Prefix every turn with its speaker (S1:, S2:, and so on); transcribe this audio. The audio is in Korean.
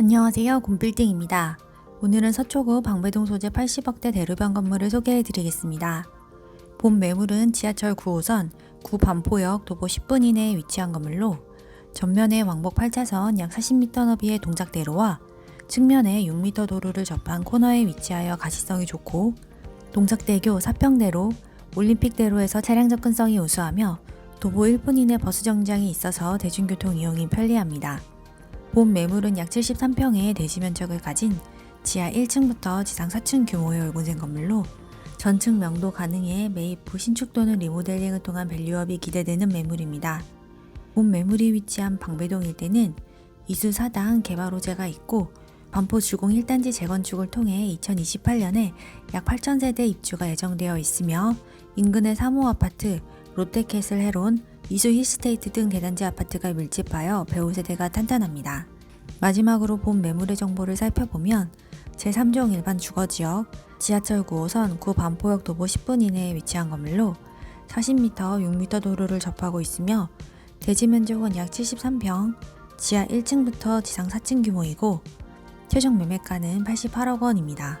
S1: 안녕하세요. 곰빌딩입니다. 오늘은 서초구 방배동 소재 80억대 대로변 건물을 소개해 드리겠습니다. 본 매물은 지하철 9호선 구반포역 도보 10분 이내에 위치한 건물로 전면에 왕복 8차선 약 40m 너비의 동작대로와 측면에 6m 도로를 접한 코너에 위치하여 가시성이 좋고 동작대교 사평대로 올림픽대로에서 차량 접근성이 우수하며 도보 1분 이내 버스 정장이 있어서 대중교통 이용이 편리합니다. 본 매물은 약 73평의 대지 면적을 가진 지하 1층부터 지상 4층 규모의 얼굴진 건물로 전층 명도 가능해 매입 후 신축 또는 리모델링을 통한 밸류업이 기대되는 매물입니다. 본 매물이 위치한 방배동 일대는 이수 4당 개발 호재가 있고 반포 주공 1단지 재건축을 통해 2028년에 약 8,000세대 입주가 예정되어 있으며 인근의 3호 아파트, 롯데캐슬 헤론, 이수 힐스테이트 등 대단지 아파트가 밀집하여 배우 세대가 탄탄합니다. 마지막으로 본 매물의 정보를 살펴보면 제3종 일반 주거지역, 지하철 9호선 구반포역 도보 10분 이내에 위치한 건물로 40m, 6m 도로를 접하고 있으며 대지 면적은 약 73평, 지하 1층부터 지상 4층 규모이고 최종 매매가는 88억 원입니다.